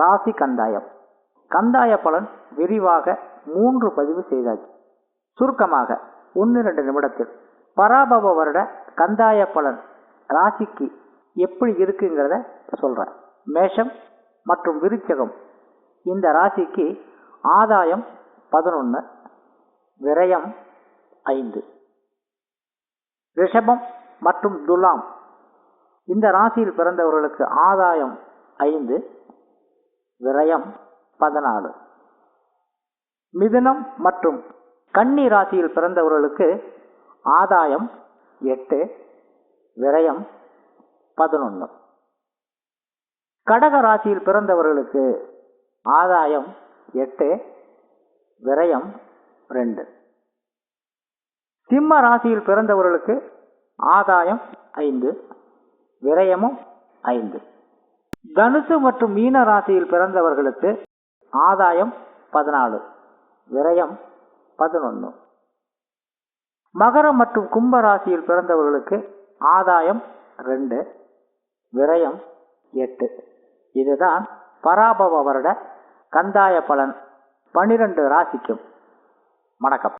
ராசி கந்தாயம் கந்தாய பலன் விரிவாக மூன்று பதிவு செய்தாச்சு. சுருக்கமாக ஒன்று ரெண்டு நிமிடத்தில். பராபவ வருட கந்தாய பலன் ராசிக்கு எப்படி இருக்குங்கிறத சொல்கிறேன் மேஷம் மற்றும் விருச்சகம். இந்த ராசிக்கு ஆதாயம் பதினொன்று விரயம் ஐந்து. ரிஷபம் மற்றும் துலாம். இந்த ராசியில் பிறந்தவர்களுக்கு ஆதாயம் ஐந்து விரயம் பதினாலு. மிதுனம் மற்றும் கன்னி ராசியில் பிறந்தவர்களுக்கு ஆதாயம் எட்டு விரயம் பதினொன்று கடக ராசியில் பிறந்தவர்களுக்கு ஆதாயம் எட்டு விரயம் ரெண்டு. சிம்ம ராசியில் பிறந்தவர்களுக்கு ஆதாயம் ஐந்து விரயமும் ஐந்து. தனுசு மற்றும் மீன ராசியில் பிறந்தவர்களுக்கு ஆதாயம் பதினாலு விரயம் பதினொன்று மகரம் மற்றும் கும்ப ராசியில் பிறந்தவர்களுக்கு ஆதாயம் ரெண்டு விரயம் எட்டு. இதுதான் பராபவ வருட கந்தாய பலன் பனிரெண்டு ராசிக்கும். வணக்கம்.